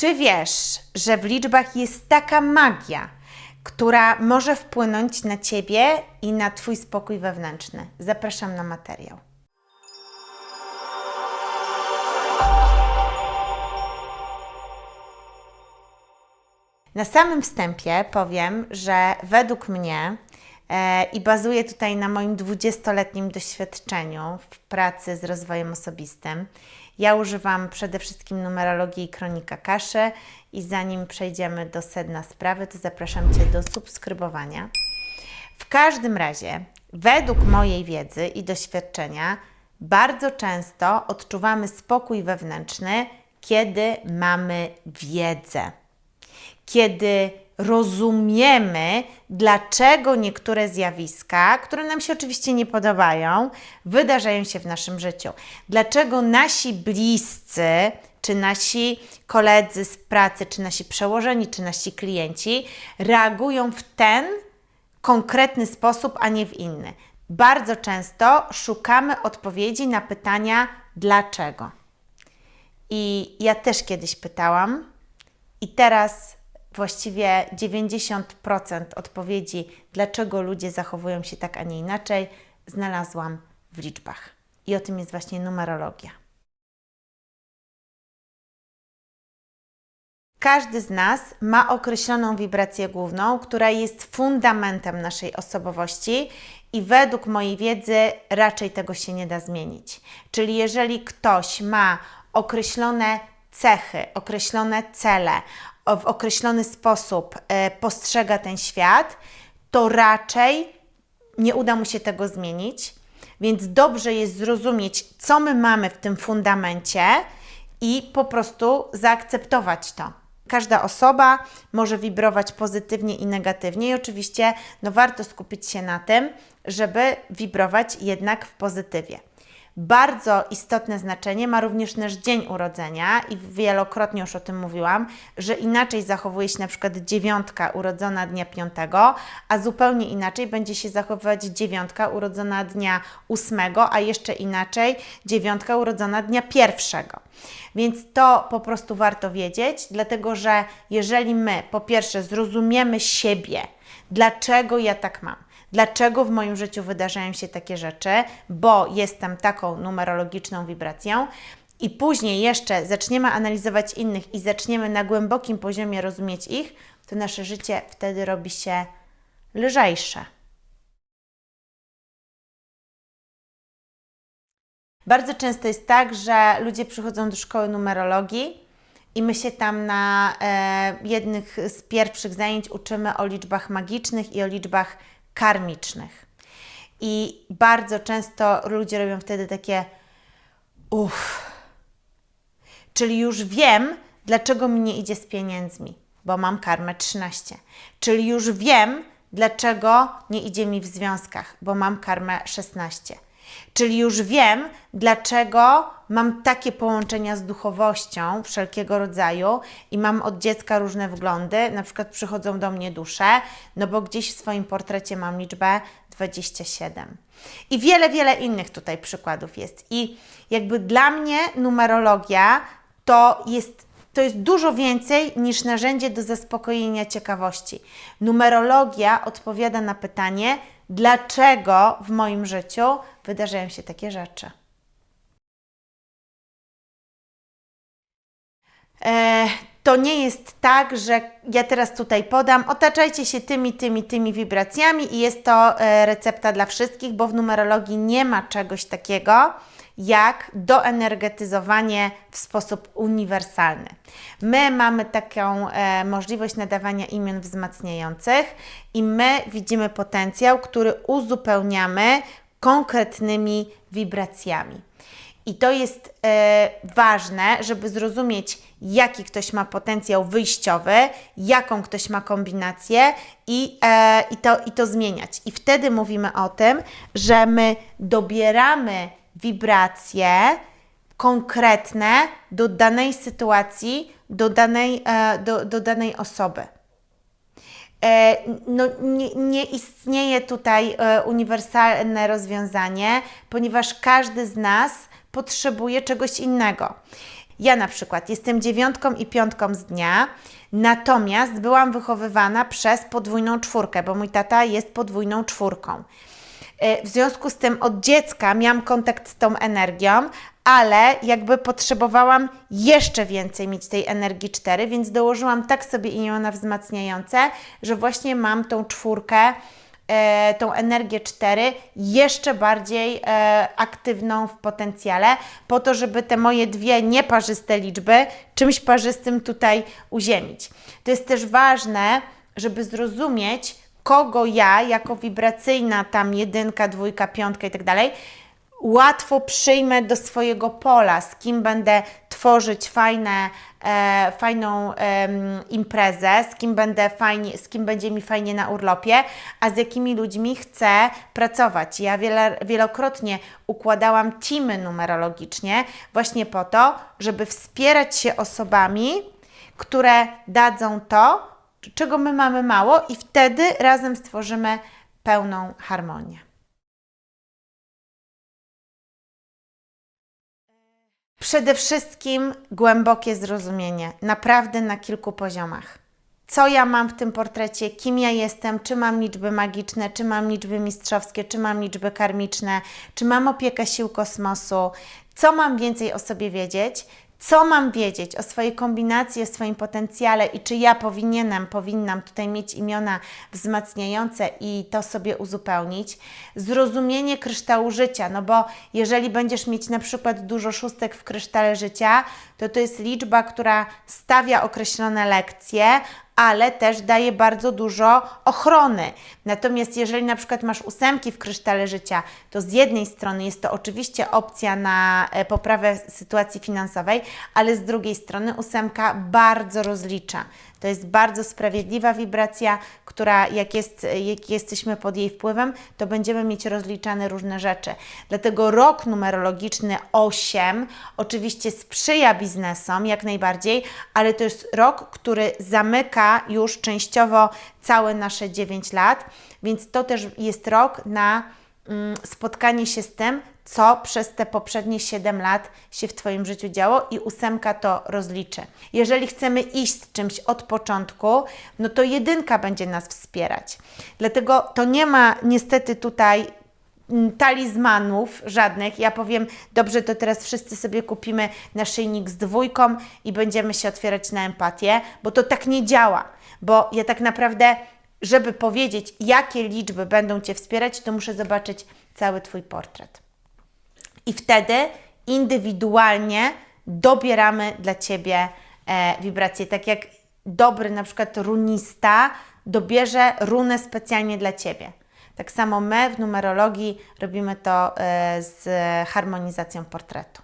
Czy wiesz, że w liczbach jest taka magia, która może wpłynąć na ciebie i na twój spokój wewnętrzny? Zapraszam na materiał. Na samym wstępie powiem, że według mnie i bazuję tutaj na moim 20-letnim doświadczeniu w pracy z rozwojem osobistym. Ja używam przede wszystkim numerologii i kronika kaszy i zanim przejdziemy do sedna sprawy, to zapraszam Cię do subskrybowania. W każdym razie, według mojej wiedzy i doświadczenia, bardzo często odczuwamy spokój wewnętrzny, kiedy mamy wiedzę kiedy rozumiemy, dlaczego niektóre zjawiska, które nam się oczywiście nie podobają, wydarzają się w naszym życiu. Dlaczego nasi bliscy, czy nasi koledzy z pracy, czy nasi przełożeni, czy nasi klienci reagują w ten konkretny sposób, a nie w inny. Bardzo często szukamy odpowiedzi na pytania dlaczego. I ja też kiedyś pytałam, i teraz właściwie 90% odpowiedzi, dlaczego ludzie zachowują się tak, a nie inaczej, znalazłam w liczbach. I o tym jest właśnie numerologia. Każdy z nas ma określoną wibrację główną, która jest fundamentem naszej osobowości i według mojej wiedzy raczej tego się nie da zmienić. Czyli jeżeli ktoś ma określone cechy, określone cele, w określony sposób e, postrzega ten świat, to raczej nie uda mu się tego zmienić. Więc dobrze jest zrozumieć, co my mamy w tym fundamencie i po prostu zaakceptować to. Każda osoba może wibrować pozytywnie i negatywnie, i oczywiście no, warto skupić się na tym, żeby wibrować jednak w pozytywie. Bardzo istotne znaczenie ma również nasz dzień urodzenia i wielokrotnie już o tym mówiłam, że inaczej zachowuje się na przykład dziewiątka urodzona dnia piątego, a zupełnie inaczej będzie się zachowywać dziewiątka urodzona dnia ósmego, a jeszcze inaczej dziewiątka urodzona dnia pierwszego. Więc to po prostu warto wiedzieć, dlatego że jeżeli my po pierwsze zrozumiemy siebie, dlaczego ja tak mam, Dlaczego w moim życiu wydarzają się takie rzeczy? Bo jestem taką numerologiczną wibracją. I później jeszcze zaczniemy analizować innych i zaczniemy na głębokim poziomie rozumieć ich, to nasze życie wtedy robi się lżejsze. Bardzo często jest tak, że ludzie przychodzą do szkoły numerologii i my się tam na e, jednych z pierwszych zajęć uczymy o liczbach magicznych i o liczbach karmicznych. I bardzo często ludzie robią wtedy takie uff. Czyli już wiem, dlaczego mi nie idzie z pieniędzmi, bo mam karmę 13. Czyli już wiem, dlaczego nie idzie mi w związkach, bo mam karmę 16. Czyli już wiem, dlaczego mam takie połączenia z duchowością wszelkiego rodzaju i mam od dziecka różne wglądy. Na przykład przychodzą do mnie dusze, no bo gdzieś w swoim portrecie mam liczbę 27. I wiele, wiele innych tutaj przykładów jest. I jakby dla mnie numerologia to jest to jest dużo więcej niż narzędzie do zaspokojenia ciekawości. Numerologia odpowiada na pytanie, dlaczego w moim życiu wydarzają się takie rzeczy. E, to nie jest tak, że ja teraz tutaj podam, otaczajcie się tymi, tymi, tymi wibracjami i jest to e, recepta dla wszystkich, bo w numerologii nie ma czegoś takiego jak doenergetyzowanie w sposób uniwersalny. My mamy taką e, możliwość nadawania imion wzmacniających i my widzimy potencjał, który uzupełniamy konkretnymi wibracjami. I to jest e, ważne, żeby zrozumieć, jaki ktoś ma potencjał wyjściowy, jaką ktoś ma kombinację i, e, i, to, i to zmieniać. I wtedy mówimy o tym, że my dobieramy wibracje konkretne do danej sytuacji, do danej, e, do, do danej osoby. E, no, nie, nie istnieje tutaj e, uniwersalne rozwiązanie, ponieważ każdy z nas potrzebuje czegoś innego. Ja na przykład jestem dziewiątką i piątką z dnia, natomiast byłam wychowywana przez podwójną czwórkę, bo mój tata jest podwójną czwórką. E, W związku z tym od dziecka miałam kontakt z tą energią, ale jakby potrzebowałam jeszcze więcej mieć tej energii 4, więc dołożyłam tak sobie imiona wzmacniające, że właśnie mam tą czwórkę, e, tą energię 4 jeszcze bardziej e, aktywną w potencjale, po to, żeby te moje dwie nieparzyste liczby czymś parzystym tutaj uziemić. To jest też ważne, żeby zrozumieć, kogo ja jako wibracyjna tam jedynka, dwójka, piątka i tak dalej łatwo przyjmę do swojego pola, z kim będę tworzyć fajne, e, fajną em, imprezę, z kim będę fajnie, z kim będzie mi fajnie na urlopie, a z jakimi ludźmi chcę pracować. Ja wiele, wielokrotnie układałam teamy numerologicznie właśnie po to, żeby wspierać się osobami, które dadzą to, czego my mamy mało i wtedy razem stworzymy pełną harmonię. Przede wszystkim głębokie zrozumienie, naprawdę na kilku poziomach. Co ja mam w tym portrecie, kim ja jestem, czy mam liczby magiczne, czy mam liczby mistrzowskie, czy mam liczby karmiczne, czy mam opiekę sił kosmosu, co mam więcej o sobie wiedzieć, co mam wiedzieć o swojej kombinacji, o swoim potencjale i czy ja powinienem, powinnam tutaj mieć imiona wzmacniające i to sobie uzupełnić. Zrozumienie kryształu życia, no bo jeżeli będziesz mieć na przykład dużo szóstek w krysztale życia, to to jest liczba, która stawia określone lekcje, ale też daje bardzo dużo ochrony. Natomiast jeżeli na przykład masz ósemki w krysztale życia, to z jednej strony jest to oczywiście opcja na e, poprawę sytuacji finansowej, ale z drugiej strony ósemka bardzo rozlicza. To jest bardzo sprawiedliwa wibracja, która jak, jest, jak jesteśmy pod jej wpływem, to będziemy mieć rozliczane różne rzeczy. Dlatego rok numerologiczny 8 oczywiście sprzyja biznesom jak najbardziej, ale to jest rok, który zamyka już częściowo całe nasze 9 lat, więc to też jest rok na mm, spotkanie się z tym, co przez te poprzednie 7 lat się w Twoim życiu działo i ósemka to rozliczy. Jeżeli chcemy iść z czymś od początku, no to jedynka będzie nas wspierać. Dlatego to nie ma niestety tutaj talizmanów żadnych. Ja powiem, dobrze, to teraz wszyscy sobie kupimy naszyjnik z dwójką i będziemy się otwierać na empatię, bo to tak nie działa. Bo ja tak naprawdę, żeby powiedzieć, jakie liczby będą Cię wspierać, to muszę zobaczyć cały Twój portret. I wtedy indywidualnie dobieramy dla Ciebie e, wibracje. Tak jak dobry na przykład runista dobierze runę specjalnie dla Ciebie. Tak samo my w numerologii robimy to e, z harmonizacją portretu.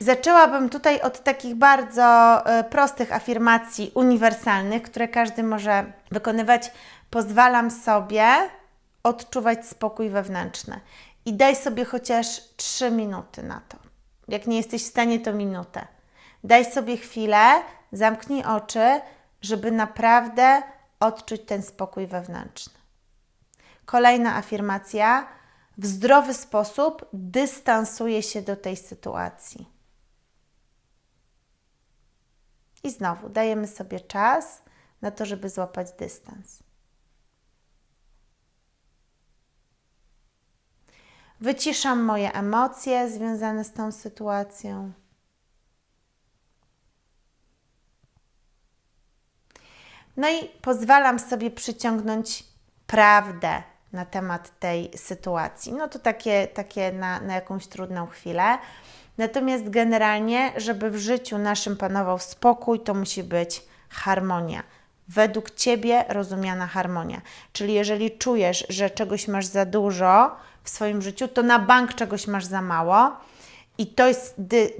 Zaczęłabym tutaj od takich bardzo e, prostych afirmacji uniwersalnych, które każdy może wykonywać. Pozwalam sobie odczuwać spokój wewnętrzny i daj sobie chociaż 3 minuty na to. Jak nie jesteś w stanie, to minutę. Daj sobie chwilę, zamknij oczy, żeby naprawdę odczuć ten spokój wewnętrzny. Kolejna afirmacja. W zdrowy sposób dystansuję się do tej sytuacji. I znowu dajemy sobie czas na to, żeby złapać dystans. Wyciszam moje emocje związane z tą sytuacją. No i pozwalam sobie przyciągnąć prawdę na temat tej sytuacji. No to takie, takie na, na jakąś trudną chwilę. Natomiast generalnie, żeby w życiu naszym panował spokój, to musi być harmonia. Według Ciebie rozumiana harmonia. Czyli jeżeli czujesz, że czegoś masz za dużo w swoim życiu, to na bank czegoś masz za mało. I to jest,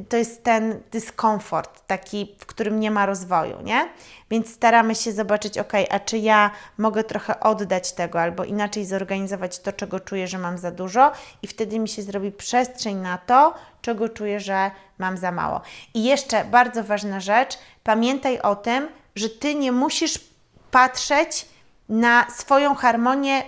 to jest ten dyskomfort, taki, w którym nie ma rozwoju, nie? Więc staramy się zobaczyć, ok, a czy ja mogę trochę oddać tego, albo inaczej zorganizować to, czego czuję, że mam za dużo, i wtedy mi się zrobi przestrzeń na to, czego czuję, że mam za mało. I jeszcze bardzo ważna rzecz, pamiętaj o tym, że ty nie musisz patrzeć na swoją harmonię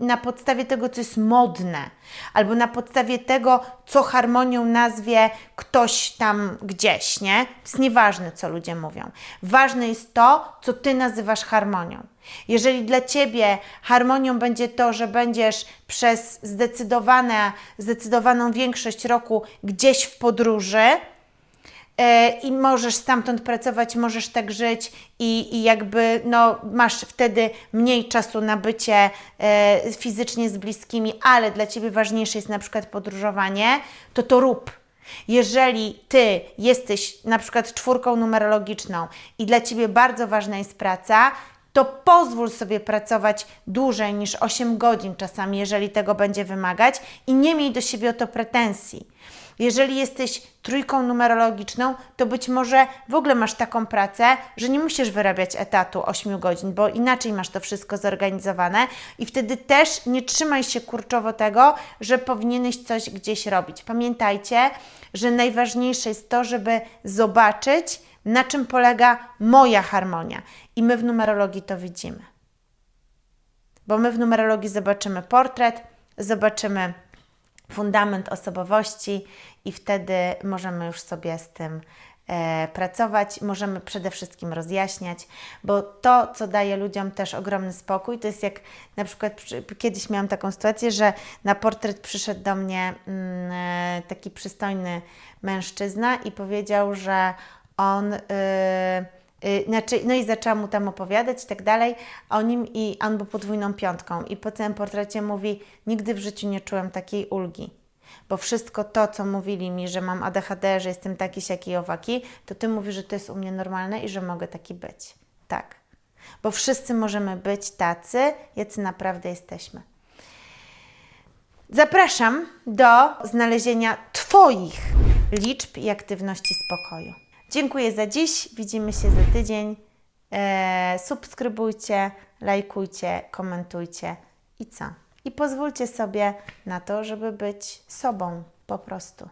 na podstawie tego, co jest modne, albo na podstawie tego, co harmonią nazwie ktoś tam gdzieś, nie? To jest nieważne, co ludzie mówią. Ważne jest to, co ty nazywasz harmonią. Jeżeli dla ciebie harmonią będzie to, że będziesz przez zdecydowane, zdecydowaną większość roku gdzieś w podróży, i możesz stamtąd pracować, możesz tak żyć i, i jakby no, masz wtedy mniej czasu na bycie e, fizycznie z bliskimi, ale dla Ciebie ważniejsze jest na przykład podróżowanie, to to rób. Jeżeli Ty jesteś na przykład czwórką numerologiczną i dla Ciebie bardzo ważna jest praca, to pozwól sobie pracować dłużej niż 8 godzin czasami, jeżeli tego będzie wymagać i nie miej do siebie o to pretensji. Jeżeli jesteś trójką numerologiczną, to być może w ogóle masz taką pracę, że nie musisz wyrabiać etatu 8 godzin, bo inaczej masz to wszystko zorganizowane i wtedy też nie trzymaj się kurczowo tego, że powinieneś coś gdzieś robić. Pamiętajcie, że najważniejsze jest to, żeby zobaczyć, na czym polega moja harmonia. I my w numerologii to widzimy. Bo my w numerologii zobaczymy portret, zobaczymy fundament osobowości i wtedy możemy już sobie z tym e, pracować, możemy przede wszystkim rozjaśniać, bo to, co daje ludziom też ogromny spokój, to jest jak na przykład przy, kiedyś miałam taką sytuację, że na portret przyszedł do mnie mm, e, taki przystojny mężczyzna i powiedział, że on. y, y, znaczy, no i zaczęłam mu tam opowiadać i tak dalej, o nim i on był podwójną piątką i po całym portrecie mówi, nigdy w życiu nie czułem takiej ulgi, bo wszystko to, co mówili mi, że mam ADHD, że jestem taki, siaki owaki, to Ty mówisz, że to jest u mnie normalne i że mogę taki być. Tak, bo wszyscy możemy być tacy, jacy naprawdę jesteśmy. Zapraszam do znalezienia Twoich liczb i aktywności spokoju. Dziękuję za dziś. Widzimy się za tydzień. Eee, subskrybujcie, lajkujcie, komentujcie i co? I pozwólcie sobie na to, żeby być sobą po prostu.